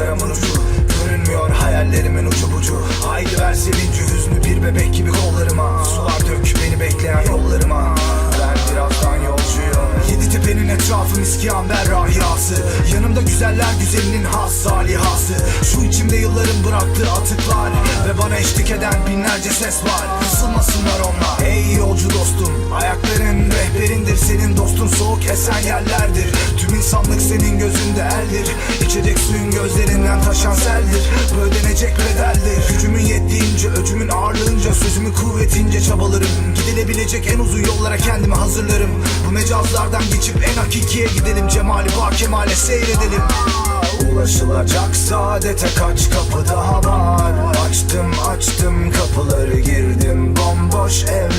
gözlerimin ucu Görünmüyor hayallerimin ucu bucu. Haydi ver sevinci hüznü bir bebek gibi kollarıma. Sular dök beni bekleyen yollarıma. Ben birazdan yok senin etrafın iskamber rahyası. Yanımda güzeller güzelinin has salihası. Şu içimde yılların bıraktığı atıklar. Ve bana eşlik eden binlerce ses var. Sılmasınlar onlar. Ey yolcu dostum Ayakların rehberindir. Senin dostun Soğuk esen yerlerdir. Tüm insanlık senin gözünde eldir. İçecek suyun gözlerinden taşan seldir. Bödenecek beden Gidilebilecek en uzun yollara kendimi hazırlarım. Bu mecazlardan geçip en hakikiye gidelim. Cemali bak kemale seyredelim. Ulaşılacak saadete kaç kapı daha var? Açtım açtım kapıları girdim Bomboş evlere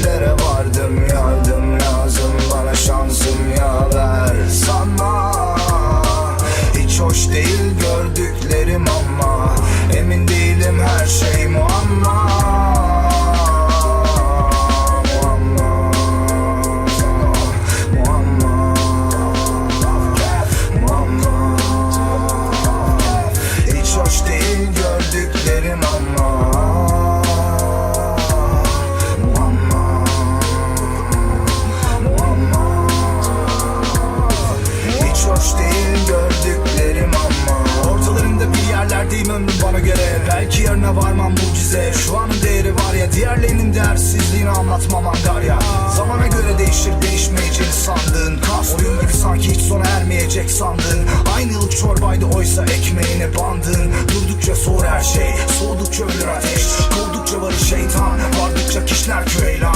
ermeyecek sandın. Aynı yıllık çorbaydı oysa ekmeğine bandın Durdukça soğur her şey Soğudukça ölür ateş. Kovdukça varır şeytan Vardıkça kişiler köylan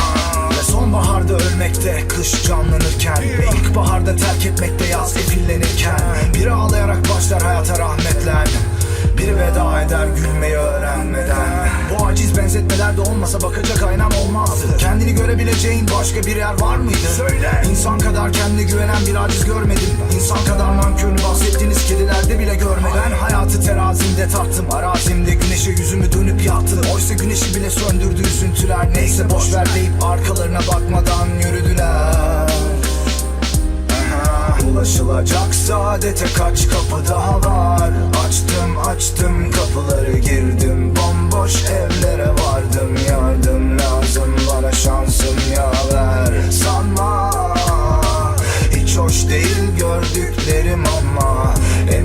Ve sonbaharda ölmekte Kış canlanırken. Ve ilkbaharda terk etmekte yaz efillenirken. Biri ağlayarak başlar hayata rahmetler. Biri veda eder gülmeyi öğrenmeden. Bu aciz benzetmeler de olmasa bakacak aynam olmazdı Kendini görebileceğin başka bir yer var mıydı? Söyle. İnsan kadar kendine güvenen bir aciz görmedim. İnsan kadar nankörünü bahsettiğiniz kedilerde bile görmedim. Ben hayatı terazimde tarttım Arazimde güneşe yüzümü dönüp yattım. Oysa güneşi bile söndürdü üzüntüler. Neyse boş ver deyip arkalarına bakmadan yürüdüler. Ulaşılacak saadete kaç kapı daha var? Açtım açtım kapıları girdim Bomboş evlere vardım Yardım lazım bana şansım yaver. Sanma hiç hoş değil gördüklerim ama Emin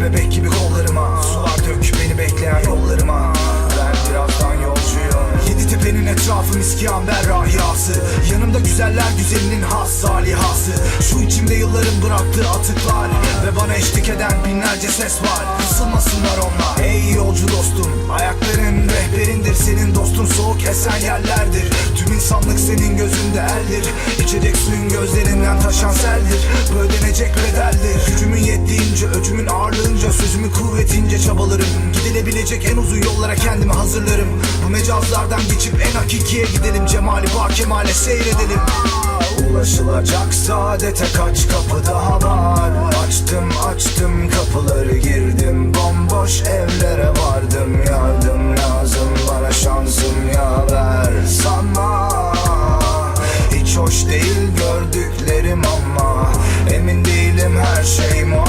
bebek gibi kollarıma. Sular dök beni bekleyen yollarıma. Ben birazdan yolcuyum. Yedi Tepenin etrafı miskiyan berrahiyası Yanımda güzeller güzelinin has salihası. Şu içimde yılların bıraktığı atıklar. Ve bana eşlik eden binlerce ses var. Kısılmasınlar onlar. Ey yolcu dostum Ayakların rehberindir senin dostun Soğuk esen yerlerdir. Tüm insanlık senin gözünde eldir. İçecek suyun gözlerinden taşan seldir. Bu ödenecek bedeldir. Gücümün yettiğince öcümün ağırlığınca Sözümü kuvvetince çabalarım. Gidilebilecek en uzun yollara kendimi hazırlarım. Bu mecazlardan geçip en hakikiye gidelim. Cemali bak kemale seyredelim. Ulaşılacak saadete kaç kapı daha var? Açtım açtım kapıları girdim. Bomboş evlere vardım. Yardım lazım bana şansım yaver Sanma hiç hoş değil gördüklerim ama Emin değilim her şey muamma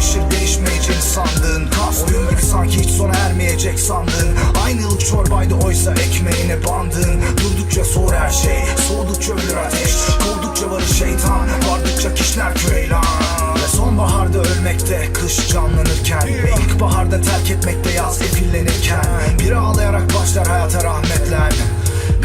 değişir değişmeyeceğini sandığın Kas oyun gibi sanki hiç sona ermeyecek sandın. Aynı yıllık çorbaydı oysa ekmeğine bandın. Durdukça soğur her şey Soğudukça ölür ateş. Kovdukça varır şeytan Vardıkça kişiler köylan Ve sonbaharda ölmekte Kış canlanırken. Ve ilkbaharda terk etmekte yaz efillenirken Biri ağlayarak başlar hayata rahmetlen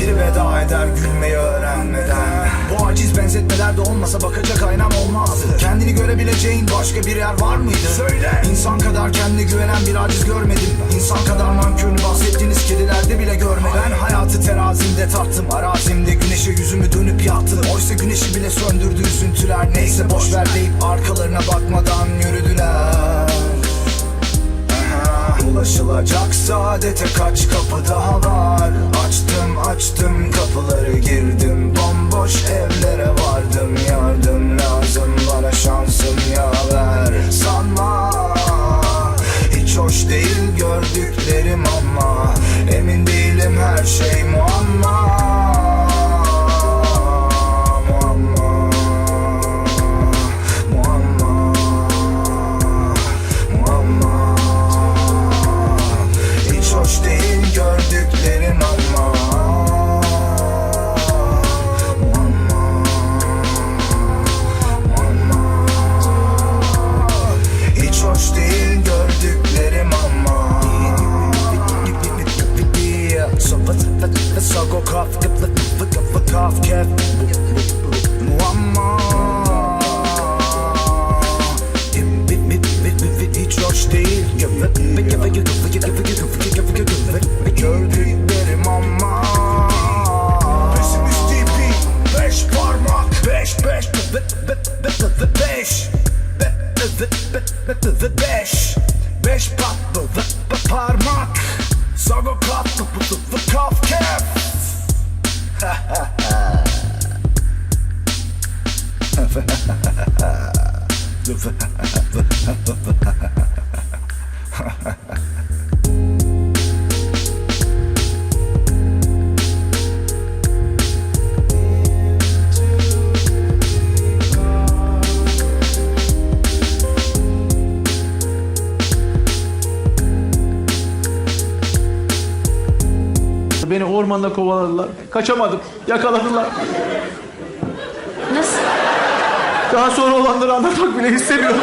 biri veda eder gülmeyi öğrenmeden. Bu aciz benzetmeler de olmasa bakacak aynam olmazdı Kendini görebileceğin başka bir yer var mıydı? Söyle. İnsan kadar kendine güvenen bir aciz görmedim. İnsan kadar nankörünü bahsettiğiniz kedilerde bile görmedim. Ben hayatı terazimde tarttım Arazimde güneşe yüzümü dönüp yattım. Oysa güneşi bile söndürdü üzüntüler. Neyse boş ver deyip arkalarına bakmadan yürüdüler Ulaşılacak saadete kaç kapı daha var. Açtım açtım kapıları girdim Bomboş evlere vardım Beni ormanda kovaladılar. Kaçamadım. Yakaladılar. Nasıl? Daha sonra olanları anlatmak bile istemiyorum.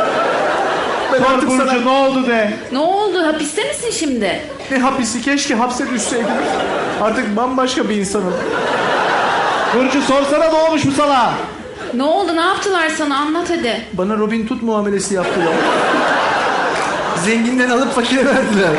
Ben Sor artık sana Burcu ne oldu de. Ne oldu? Hapiste misin şimdi? ne hapisi keşke hapse düşseydim. Artık bambaşka bir insanım. Burcu sorsana ne olmuş bu sana? Ne oldu? Ne yaptılar sana? Anlat hadi. Bana Robin Hood muamelesi yaptılar. Zenginden alıp fakire verdiler.